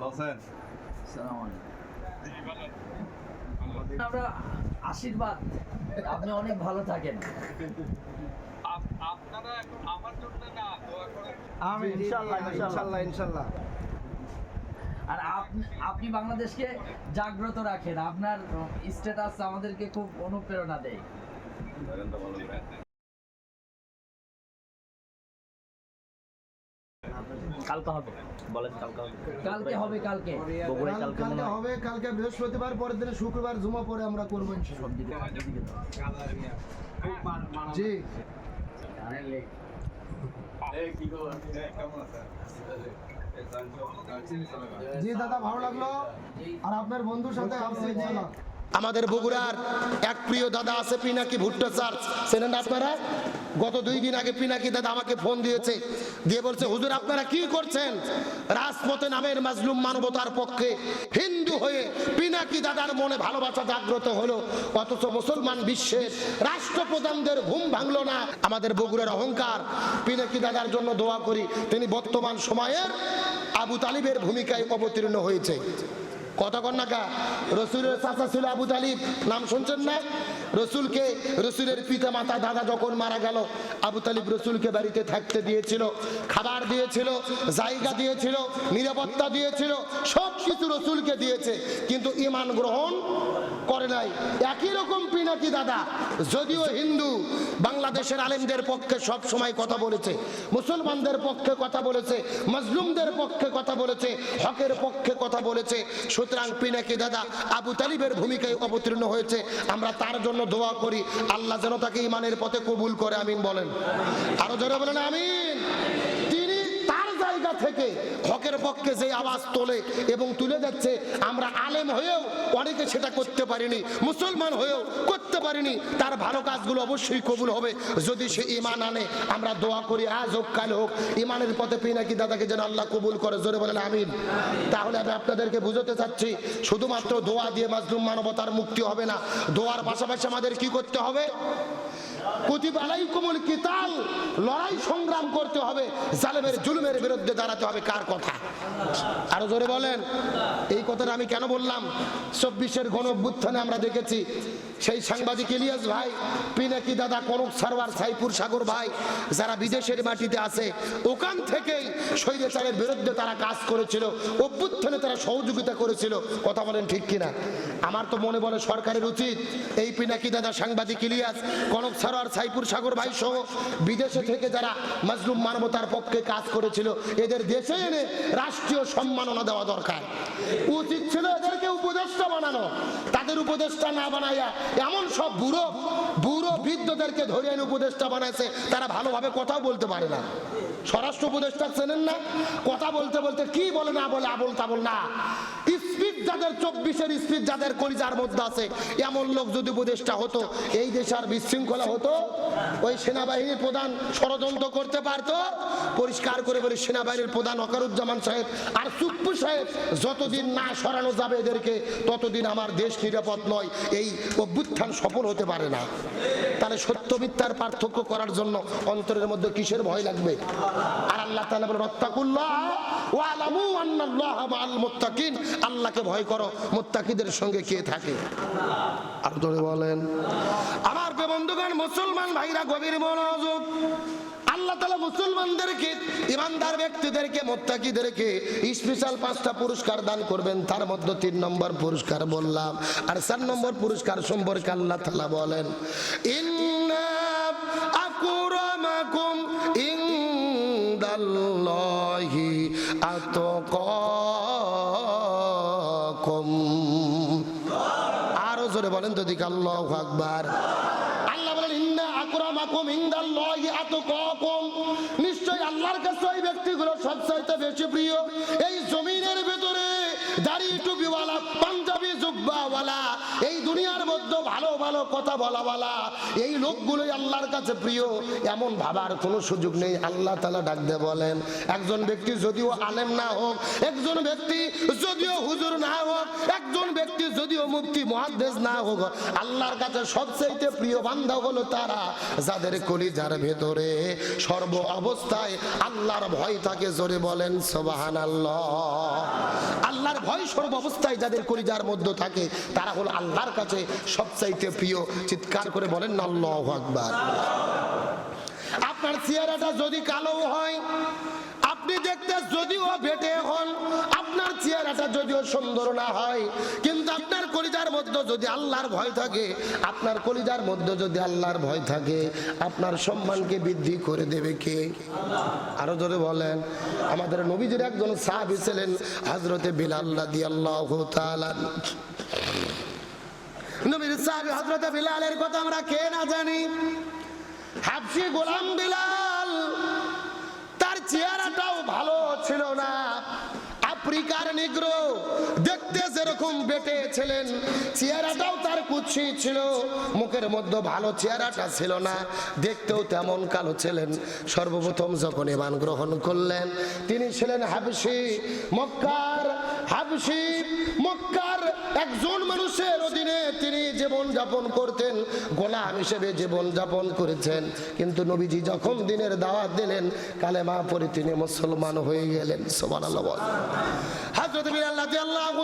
ভালো। আছেন আমরা আশীর্বাদ। আপনি অনেক ভালো থাকেন। আপনারা আমার জন্য না দোয়া করেন। আমি ইনশাল্লাহ ইনশাল্লাহ ইনশাল্লাহ। আর আপনি আপনি বাংলাদেশকে জাগ্রত রাখেন। আপনার স্ট্যাটাস আমাদেরকে খুব অনুপ্রেরণা দেয়। কালকে হবে। বলেন কালকে হবে। কালকে হবে কালকে। বগুড়ায় কালকে মনে কালকে হবে কালকে বৃহস্পতিবার পরের দিনে শুক্রবার জুমা পরে আমরা করব। সব দিকে। জি। জি দাদা ভালো লাগল। আর আপনার বন্ধুর সাথে আমাদের বগুড়ার এক প্রিয় দাদা আছে, পিনাকি ভুট্টো চার্চ চেনেন আপনারা? গত দুই দিন আগে পিনাকি দাদা আমাকে ফোন দিয়েছে, দিয়ে বলছে, হুজুর, আপনারা কি করছেন? রাজপথে নামের মাজলুম মানবতার পক্ষে হিন্দু হয়ে পিনাকি দাদার মনে ভালোবাসা জাগ্রত হলো। অথচ মুসলমান বিশ্বের রাষ্ট্রপ্রধানদের ঘুম ভাঙলো না। আমাদের বগুড়ার অহংকার, পিনাকি দাদার জন্য দোয়া করি, তিনি বর্তমান সময়ের আবু তালিবের ভূমিকায় অবতীর্ণ হয়েছে। কথা কন্যাকা রসুলের চাচা ছিল আবু তালিব। নাম শুনছেন না? রসুলকে, রসুলের পিতা মাতা দাদা যখন মারা গেল, আবু তালিব রসুলকে বাড়িতে থাকতে দিয়েছিল, খাবার দিয়েছিল, জায়গা দিয়েছিল, নিরাপত্তা দিয়েছিল সব কিছু রসুলকে দিয়েছে, কিন্তু ইমান গ্রহণ করে নাই। একই রকম পিনাকি দাদা, যদিও হিন্দু, বাংলাদেশের আলেমদের পক্ষে সব সময় কথা বলেছে, মুসলমানদের পক্ষে কথা বলেছে, মজলুমদের পক্ষে কথা বলেছে, হকের পক্ষে কথা বলেছে, সুতরাং পিনাকি দাদা আবু তালিবের ভূমিকায় অবতীর্ণ হয়েছে, আমরা তার জন্য দোয়া করি। আল্লাহ যেন তাকে ইমানের পথে কবুল করে, আমিন বলেন। আরও জোরে বলেন, আমিন। তিনি তার জায়গা থেকে পক্ষে যে আওয়াজ তোলে এবং তুলে যাচ্ছে, আমরা আলেম হয়েও অনেকে সেটা করতে পারিনি, মুসলমান হয়েও করতে পারিনি, তার ভালো কাজগুলো অবশ্যই কবুল হবে। যদি সে ইমান আনে, আমরা দোয়া করি, আজ হোক, কাল হোক ইমানের পথে পিনাকি দাদাকে যেন আল্লাহ কবুল করে, জোরে বলেন, আমিন। তাহলে আমি আপনাদেরকে বুঝতে চাচ্ছি, শুধুমাত্র দোয়া দিয়ে মাজলুম মানবতার মুক্তি হবে না, দোয়ার পাশাপাশি আমাদের কি করতে হবে? আমি কেন বললাম? চব্বিশের আমরা দেখেছি, সেই সাংবাদিক ইলিয়াস ভাই, পিনাকি দাদা, কনক সারওয়ার সাইপুর সাগর ভাই, যারা বিদেশের মাটিতে আছে, ওখান থেকেই স্বৈরাচারের বিরুদ্ধে তারা কাজ করেছিল, অভ্যুত্থানে তারা সহযোগিতা করেছিল। কথা বলেন ঠিক কিনা? আমার তো মনে বলে সরকারের উচিত, এই পিনাকি দাদা সাংবাদিক ইলিয়াস, কনক সারোয়ার সাইপুর সাগর ভাই সহ বিদেশে থেকে যারা মাজলুম মানবতার পক্ষে কাজ করেছিল, এদের দেশে এনে রাষ্ট্রীয় সম্মাননা দেওয়া দরকার। উচিত ছিল এদেরকে উপদেষ্টা বানানো। তাদের উপদেষ্টা না বানাইয়া এমন সব বুড়ো বুড়ো বৃদ্ধদেরকে ধরে এনে উপদেষ্টা বানাইছে, তারা ভালোভাবে কথাও বলতে পারে না। স্বরাষ্ট্র উপদেষ্টা চেনেন না? কথা বলতে বলতে কি বলে না বলে আবল তাবল না। যাদের চব্বিশের স্পিড, যাদের কলিজার মধ্যে আছে, এমন লোক যদি উপদেষ্টা হতো, এই দেশে আর বিশৃঙ্খলা হতো? ওই সেনাবাহিনীর প্রধান ষড়যন্ত্র করতে পারতো? পরিষ্কার করে বলি, সেনাবাহিনীর প্রধান অকারুজ্জামান সাহেব আর চুপ্পু সাহেব, যতদিন না সরানো যাবে এদেরকে, ততদিন আমার দেশ নিরাপদ নয়। এই অভ্যুত্থান সফল হতে পারে না। তাহলে সত্য মিথ্যার পার্থক্য করার জন্য অন্তরের মধ্যে কিসের ভয় লাগবে? আর আল্লাহ আন্নাল্লাহ মাআল মুত্তাকিন। আল্লাহকে ভয় করো, মুত্তাকিদের সঙ্গে কে থাকে? আর জোরে বলেন। আমার বন্ধুগণ মুসলমান ভাইরা, গভীর মনোযোগ। আল্লাহ ইমানদার ব্যক্তিদেরকে, মোত্তাকিদেরকে স্পেশাল পাঁচটা পুরস্কার দান করবেন। তার মধ্যে তিন নম্বর পুরস্কার বললাম, আর চার নম্বর বলেন দিকে আল্লাহ আকবার। আল্লাহ বলেন, ইন্না আকরামাকুম ইনদাল্লাহি আতকাকুম। নিশ্চয় আল্লাহর কাছে ওই ব্যক্তিগুলো সবচাইতে বেশি প্রিয়। এই জমিনের ভেতরে দাড়ি টুপিওয়ালা, পাঞ্জাবি জুব্বাওয়ালা এই দুনিয়ার মধ্যে ভালো ভালো কথা বলাওয়ালা এই লোকগুলোই আল্লাহর কাছে প্রিয়, এমন ভাবার কোনো সুযোগ নেই। আল্লাহ তালা ডাক দিয়ে বলেন, একজন ব্যক্তি যদিও আলেম না হোক, একজন ব্যক্তি যদিও হুজুর না হোক, একজন ব্যক্তি যদিও মুক্তি মহাদেশ না হোক, আল্লাহর কাছে সবচেয়ে প্রিয় বান্ধব হলো তারা, যাদের কলিজার ভেতরে সর্ব অবস্থায় আল্লাহর ভয় থাকে, জোরে বলেন সোবাহান আল্লাহ আল্লাহর ভয় সর্ব অবস্থায় যাদের কলিজার মধ্যে থাকে, তারা হলো আল্লাহর কাছে সবচাইতে প্রিয় চিৎকার করে বলেন, আল্লাহ আকবার। আপনার চেহারাটা যদি কালো হয়, আপনি দেখতে যদিও বেটে হন, আপনার চেহারাটা যদিও সুন্দর না হয়, কিন্তু আপনার কলিজার মধ্যে যদি আল্লাহর ভয় থাকে, আপনার কলিজার মধ্যে যদি আল্লাহর ভয় থাকে, আপনার সম্মানকে বৃদ্ধি করে দেবে কে? আরও জোরে বলেন। আমাদের নবীজির একজন সাহাবী ছিলেন হজরতে বিলাল রাদিয়াল্লাহু তাআলা। নবীর সাহাবী হজরতে বিলালের কথা আমরা কে না জানি। হাফসি গোলাম বিলাল, তার চেহারাটাও ভালো ছিল না। আফ্রিকার নিগ্রো দেখতে যেরকম বেটে ছিলেন, চেহারাটাও তার কুৎসি ছিল, মুখের মধ্যে ভালো চেহারাটা ছিল না, দেখতেও তেমন কালো ছিলেন। সর্বপ্রথম যখন ইমান গ্রহণ করলেন, তিনি ছিলেন হাবসি মক্কার হাবসি মক্কার একজন মানুষের অধীনে তিনি জীবন যাপন করতেন, গোলাম হিসেবে জীবন যাপন করেছেন। কিন্তু নবীজি যখন দিনের দাওয়াত দিলেন, কালেমা পরে তিনি মুসলমান হয়ে গেলেন।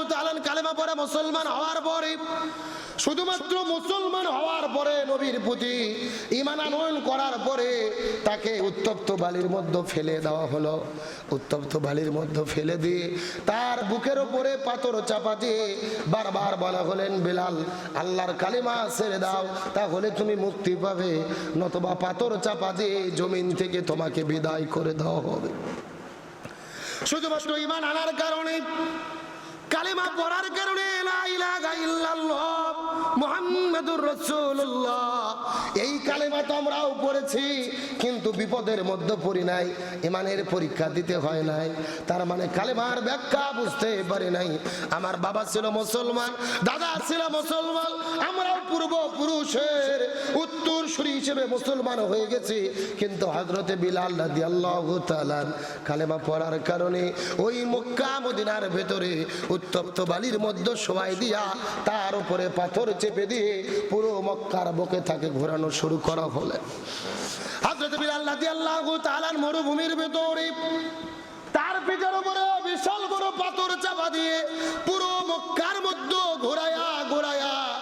তাআলা কালেমা পরে মুসলমান হওয়ার পরে, শুধুমাত্র মুসলমান হওয়ার পরে নবীর করার পরে তাকে উত্তপ্ত বালির মধ্যে ফেলে দেওয়া হলো। উত্তপ্ত বালির মধ্যে ফেলে দিয়ে তার বুকের উপরে পাথর চাপা দিয়ে বারবার বলা হলেন, বিলাল, আল্লাহর কালিমা ছেড়ে দাও, তাহলে তুমি মুক্তি পাবে। নতবা পাথর চাপা দিয়ে জমিন থেকে তোমাকে বিদায় করে দেওয়া হবে। শুধুমাত্র ইমান আনার কারণে কালেমা পড়ার কারণে এই কালেমা তো আমরাও পড়েছি, কিন্তু বিপদের মধ্যে পড়ি নাই ইমানের পরীক্ষা দিতে হয় নাই, তার মানে কালেমার ব্যাখ্যা বুঝতে পারি নাই। আমার বাবা ছিল মুসলমান, দাদা ছিল মুসলমান, আমরাও পূর্ব পুরুষের উত্তর সুরি হিসেবে মুসলমান হয়ে গেছি। কিন্তু হজরতে বিলাল রাদিয়াল্লাহু তাআলা কালেমা পড়ার কারণে ওই মক্কা মদিনার ভেতরে উত্তপ্ত বালির মধ্যে সবাই দিয়া তার উপরে পাথর চেপে দিয়ে পুরো মক্কার বুকে থাকে ঘোরানো শুরু করা হলে। হযরত বিলাল রাদিয়াল্লাহু তালান মরুভূমির ভেতরে তার পিঠের উপরে বিশাল বড় পাথর চাপা দিয়ে পুরো মক্কার মধ্যে ঘোরায়া ঘোরায়া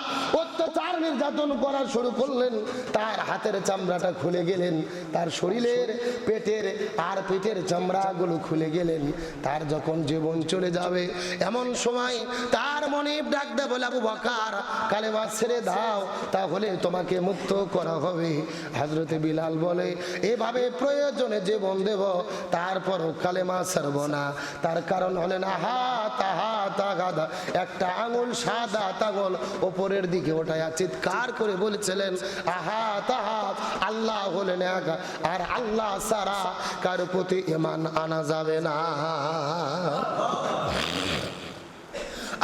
অত্যাচার নির্যাতন করা শুরু করলেন। তার হাতের চামড়াটা খুলে গেলেন। তার শরীরের পেটের আর পেটের চামড়াগুলো খুলে গেলেন। তার যখন জীবন চলে যাবে, এমন সময় তার মনে ডাক দে আবু বকার, কালেমা ছেড়ে দাও, তাহলে তোমাকে মুক্ত করা হবে। হাজরতে বিলাল বলে, এভাবে প্রয়োজনে জীবন দেব তারপর কালেমা ছাড়ব না। তার কারণ হলেন, আহা, তাহা, তাগাদা, একটা আঙুল সাদা তাগল, ওপরের দিকে ওঠায় চিৎকার করে বলেছিলেন, আহা, তাহা আল্লাহ হলেন এক, আর আল্লাহ সারা কার প্রতি ইমান আনা যাবে না।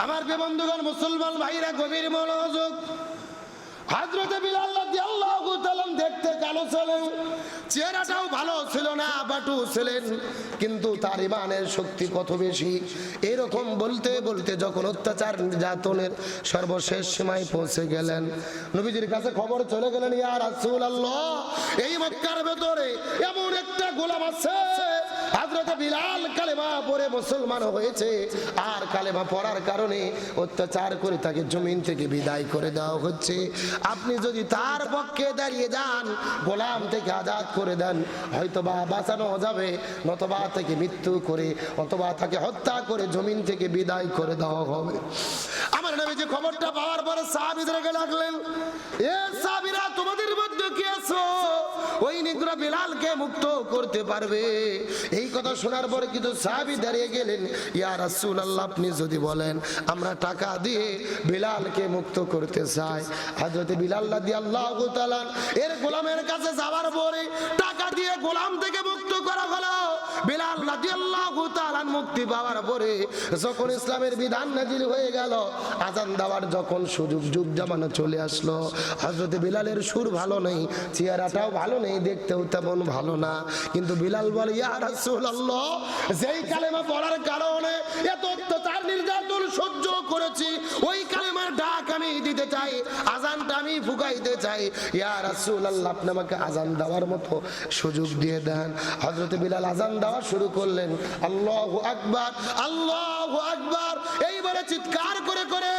আমার বন্ধুগণ, মুসলমান ভাইরা, গভীর মনোযোগ হাজরতে বিলাল রাদিয়াল্লাহু তাআলা দেখতে কালো ছিলেন। চেহারাটাও ভালো ছিল না, বাটু ছিলেন। কিন্তু তার ইমানের শক্তি কত বেশি? এরকম বলতে বলতে যখন অত্যাচার নির্যাতনের সর্বশেষ সীমায় পৌঁছে গেলেন, নবীজির কাছে খবর চলে গেলেন, ইয়া রাসূলুল্লাহ, এই মক্কার ভেতরে এমন একটা গোলাম আছে হাজরতে বিলাল কালেমা পরে মুসলমান হয়েছে। আর কালেমা পড়ার কারণে অত্যাচার করে তাকে জমিন থেকে বিদায় করে দেওয়া হচ্ছে। আপনি যদি তার পক্ষে দাঁড়িয়ে যান, গোলাম থেকে আজাদ করে দেন হয়তো বা বাঁচানো যাবে, নতবা থেকে মৃত্যু করে, অথবা তাকে হত্যা করে জমিন থেকে বিদায় করে দেওয়া হবে। আমার নবী যে খবরটা পাওয়ার পরে সাহাবিদেরকে ডাকলেন, এ সাহাবিরা, তোমাদের ওই নিগ্রা বিলালকে মুক্ত করতে পারবে। এই কথা শোনার পরে কিন্তু সাহাবি দাঁড়িয়ে গেলেন, ইয়া রাসূলুল্লাহ, আপনি যদি বলেন আমরা টাকা দিয়ে বিলালকে মুক্ত করতে চাই। হযরত বিলাল রাদিয়াল্লাহু তাআলা, এর গোলামের কাছে যাওয়ার পরে টাকা দিয়ে গোলাম থেকে মুক্ত করা হলো। বিলাল রাদিয়াল্লাহু তাআলা মুক্তি পাওয়ার পরে যখন ইসলামের বিধান নাজিল হয়ে গেল, আজান দেওয়ার যখন সুযোগ যুগ জামানো চলে আসলো, হযরত বিলালের সুর ভালো নেই, চেহারাটাও ভালো নেই দেখতেও তেমন ভালো না। কিন্তু বিলাল বলে, ইয়া রাসূলুল্লাহ, যেই কালেমা পড়ার কারণে এত অত্যাচার, নির্যাতন সহ্য করেছি, ওই কালেমার ডাক আমি দিতে চাই, আজানটা আমি ফুকাইতে চাই। ইয়া রাসূলুল্লাহ, আপনি আমাকে আজান দেওয়ার মতো সুযোগ দিয়ে দেন। হযরত বিলাল আজান দেওয়া শুরু করলেন। আল্লাহু আকবার আল্লাহু আকবার। চিৎকার করে করে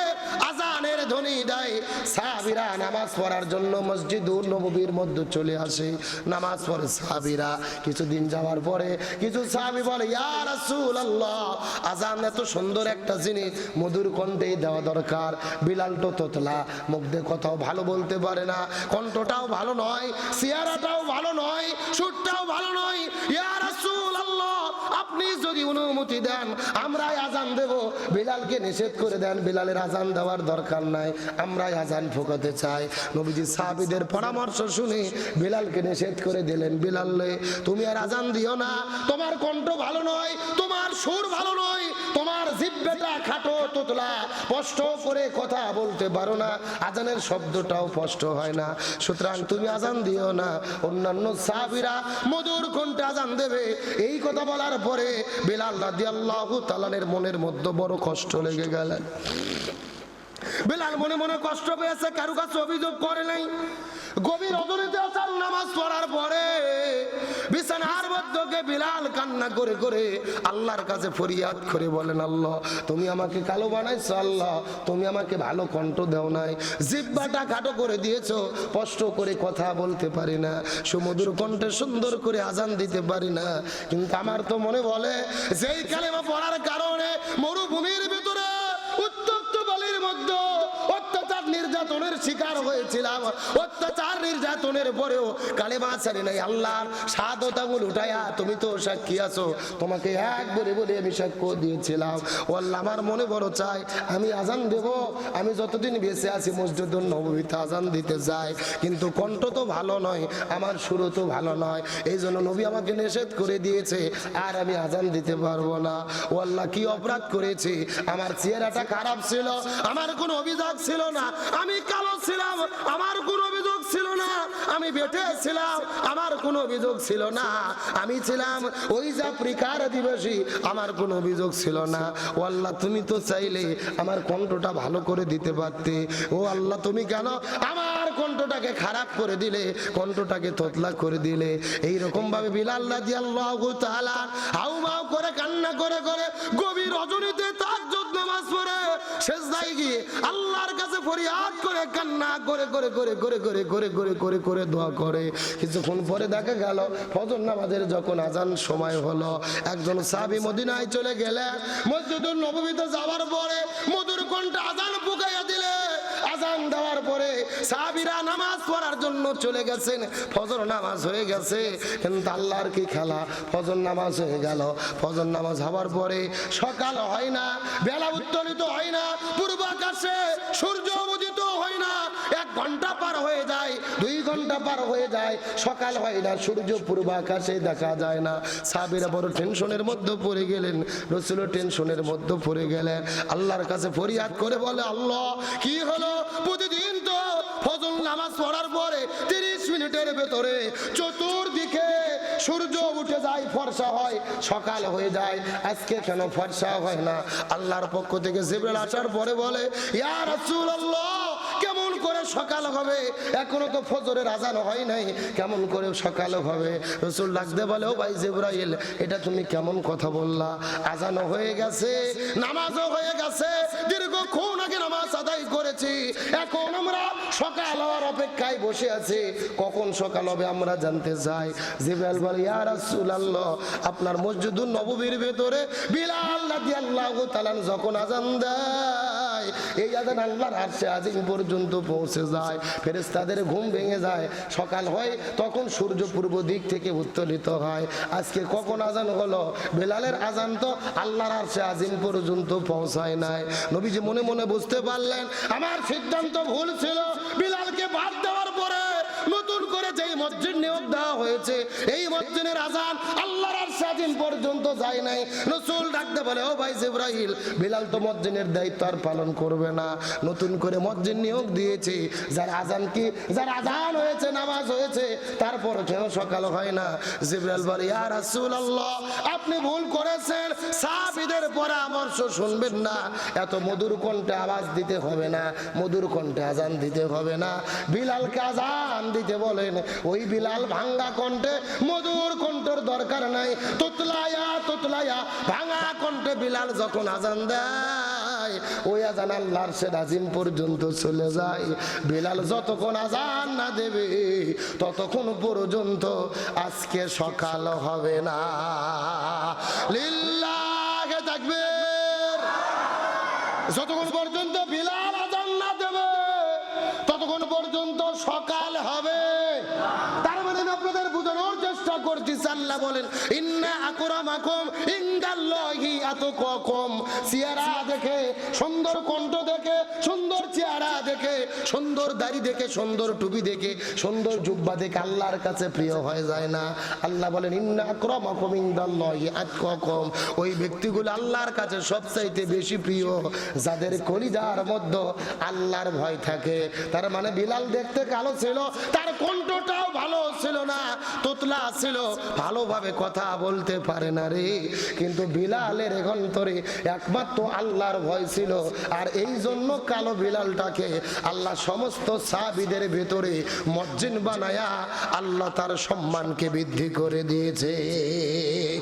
আজানের ধ্বনি দেয়। সাহাবিরা নামাজ পড়ার জন্য মসজিদুল নববীর মধ্যে চলে আসে। নামাজ পড়ে সাহাবিরা। কিছুদিন যাওয়ার পরে কিছু সাহাবি বলে, ইয়া রাসূলুল্লাহ, আজান এত সুন্দর একটা জিনিস, মধুর কণ্ঠেই দেওয়া দরকার। বিলাল তো তোতলা, মুখ দিয়ে কথাও ভালো বলতে পারে না, কণ্ঠটাও ভালো নয়, চেহারাটাও ভালো নয়, সুরটাও ভালো নয়। ইয়া রাসূলুল্লাহ আপনি যদি অনুমতি দেন, আমরাই আজান দেব। বিলালকে নিষেধ করে দেন, বিলালের আজান দেওয়ার দরকার নাই। আমরাই আজান ফোকাতে চাই। নবীজি সাহাবীদের পরামর্শ শুনে বিলালকে নিষেধ করে দিলেন। বিলালে তুমি আর আজান দিও না। তোমার কণ্ঠ ভালো নয়, তোমার সুর ভালো নয়, তোমার জিব্বেটা খাটো তোতলা। স্পষ্ট করে কথা বলতে পারো না। আজানের শব্দটাও স্পষ্ট হয় না। সুতরাং তুমি আজান দিও না। অন্যান্য সাহাবীরা মধুর কণ্ঠে আজান দেবে। এই কথা বলার পরে বিলাল আল্লাহ তালানের মনের মধ্যে বড় কষ্ট লেগে গেলেন বেলাল মনে মনে কষ্ট পেয়েছে, কারও কাছে অভিযোগ করে নাই। গভীর অদরিতে আসার নামাজ পড়ার পরে বিলাল কান্না করে করে আল্লাহর কাছে ফরিয়াদ করে বলেন, আল্লাহ, তুমি আমাকে কালো বানাইছো, আল্লাহ, তুমি আমাকে ভালো কণ্ঠ দেও নাই। জিব্বাটা কাটো করে দিয়েছ, স্পষ্ট করে কথা বলতে পারি না, সুমধুর কণ্ঠে সুন্দর করে আজান দিতে পারি না। কিন্তু আমার তো মনে বলে, যেই কালেমা পড়ার কারণে মরুভূমির হয়েছিলাম। অত্যাচার নির্যাতনের পরেও কালেমা ছাড়ি নাই। আল্লাহর সাদত আঙুল উঠাইয়া তুমি তো সাক্ষী আছো। তোমাকে একবারে বলে আমি সাক্ষ্য দিয়েছিলাম। ও আমার মনে বড় চাই, আমি আজান দেব। আমি যতদিন বেঁচে আছি মসজিদুল নবীতে আজান দিতে যাই। কিন্তু কণ্ঠ তো ভালো নয়, আমার সুরও তো ভালো নয়। এই জন্য নবী আমাকে নিষেধ করে দিয়েছে, আর আমি আজান দিতে পারব না। ও আল্লাহ, কি অপরাধ করেছি? আমার চেহারাটা খারাপ ছিল, আমার কোনো অভিযোগ ছিল না। আমি কালো ছিলাম। আমার কোনো অভিযোগ ছিল না। আমি বেটে ছিলাম, আমার কোনো অভিযোগ ছিল না। আমি ছিলাম ওই যে আফ্রিকার অধিবাসী আমার কোনো অভিযোগ ছিল না। ও আল্লাহ, তুমি তো চাইলে আমার কণ্ঠটা ভালো করে দিতে পারতে। ও আল্লাহ, তুমি কেন আমার কণ্ঠটাকে খারাপ করে দিলে, কণ্ঠটাকে তোতলা করে দিলে? এই রকম ভাবে বিলাল রাদিয়াল্লাহু তাআলা হাউমাউ করে, কান্না করে করে গভীর রজনীতে তাহাজ্জুদ নামাজ পড়ে সেজদায় গিয়ে আল্লাহর কাছে ফরিয়াদ করে কান্না করে করে করে করে করে করে করে করে করে দোয়া করে। কিছুক্ষণ পরে দেখা গেল, ফজর নামাজের যখন আজান সময় হলো, একজন সাহাবী মদিনায় চলে গেলেন মসজিদুল যাওয়ার পরে মধুর আজান পুকাইয়া দিলে। আজান দেওয়ার পরে নামাজ পড়ার জন্য চলে গেছেন। ফজর নামাজ হয়ে গেছে, কিন্তু আল্লাহর কি খেলা? ফজর নামাজ হয়ে গেল। ফজর নামাজ হওয়ার পরে সকাল হয় না, বেলা উত্তোলিত হয় না পূর্ব আকাশে সূর্য ঘণ্টা পার হয়ে যায়, দুই ঘণ্টা পার হয়ে যায়, সকাল হয় না, সূর্য পূর্ব আকাশে দেখা যায় না। সাবিরা বড় টেনশনের মধ্যে পড়ে গেলেন, রসুল টেনশনের মধ্যে পড়ে গেলেন। আল্লাহর কাছে ফরিয়াদ করে বলে, আল্লাহ, কি হলো? প্রতিদিন তো ফজল নামাজ পড়ার পরে তিরিশ মিনিটের ভেতরে চতুর্দিকে সূর্য উঠে যায়, ফর্সা হয়, সকাল হয়ে যায়, আজকে কেন ফর্সা হয় না? আল্লাহর পক্ষ থেকে জিবরাইল আসার পরে বলে, ইয়া করে সকাল হবে, এখনও তো ফজরের আজান হয় নাই। কেমন করে সকাল হবে? রসুল ডাকতে বলে, ও ভাই জিব্রাইল, এটা তুমি কেমন কথা বললা? আজানও হয়ে গেছে, নামাজও হয়ে গেছে, দীর্ঘক্ষণ আগে নামাজ আদায় করেছি। এখন আমরা সকাল হওয়ার অপেক্ষায় বসে আছি। কখন সকাল হবে আমরা জানতে চাই। জিব্রাইল বলে, ইয়া রাসূলুল্লাহ, আপনার মসজিদুন নববীর ভেতরে বিলাল রাদিয়াল্লাহু তাআলা যখন আজান দেয় এই আজান আল্লাহর আরশে আজিম পর্যন্ত পৌঁছে যায়। ফেরেশতাদের ঘুম ভেঙে যায়। সকাল হয়, তখন সূর্য পূর্ব দিক থেকে উত্তোলিত হয়। আজকে কখন আজান হলো? বেলালের আজান তো আল্লাহর আরশে আজিম পর্যন্ত পৌঁছায় নাই। নবীজি মনে মনে বুঝতে পারলেন, আমার সিদ্ধান্ত ভুল ছিল। বিলালকে বাদ দেওয়ার পরে নতুন করে যেই মসজিদ নিয়োগ দেওয়া হয়েছে, এই মসজিদের আজান আল্লাহর আরশে আজিম পর্যন্ত যায় নাই। রসুল ডাকতে বলে, ও ভাই জিব্রাহিল বিলাল তো মসজিদের দায়িত্ব আর পালন করবে না। নতুন করে মসজিদ নিয়োগ দিয়েছে। যার আজান কি? যার আজান হয়েছে, নামাজ হয়েছে, তারপর কেন সকাল হয় না। জিব্রাইল বলে, ইয়া রাসূলুল্লাহ, আপনি ভুল করেছেন। সাহাবীদের পরামর্শ শুনবেন না। এত মধুর কণ্ঠে আওয়াজ দিতে হবে না। মধুর কণ্ঠে আজান দিতে হবে না। বিলালকে আজান দিতে বলেন, ওই বিলাল ভাঙ্গা কণ্ঠে মধুর কণ্ঠের দরকার নাই। তোতলায়া তোতলায়া ভাঙা কণ্ঠে বিলাল যখন আজান দেয়, ওই আজান আল্লাহর সে রাজিম পর্যন্ত চলে যায়। বিলাল যতক্ষণ আজান না দেবে, ততক্ষণ পর্যন্ত আজকে সকাল হবে না। লিল্লাহে দেখে সুন্দর কণ্ঠ দেখে সুন্দর চেহারা দেখে, সুন্দর দাড়ি দেখে, সুন্দর টুপি দেখে, সুন্দর জুব্বা দেখে আল্লাহর কাছে প্রিয় হয়ে যায় না। আল্লাহ বলেন, ইন্না আকরামাকুম ইনদাল্লাহি ওই ব্যক্তিগুলো আল্লাহর কাছে সবচাইতে বেশি প্রিয়, যাদের কলিজার মধ্যে আল্লাহর ভয় থাকে। তার মানে বিলাল দেখতে কালো ছিল, তার কণ্ঠটাও ভালো ছিল না, তোতলা ছিল, ভালোভাবে কথা বলতে পারে না রে। কিন্তু বিলালের এখন অন্তরে একমাত্র আল্লাহর ভয় ছিল, আর এই জন্য কালো বিলালটাকে আল্লাহ সমস্ত সাবিদের ভেতরে মজ্জিন বানায়া আল্লাহ তার সম্মানকে বৃদ্ধি করে দিয়েছে।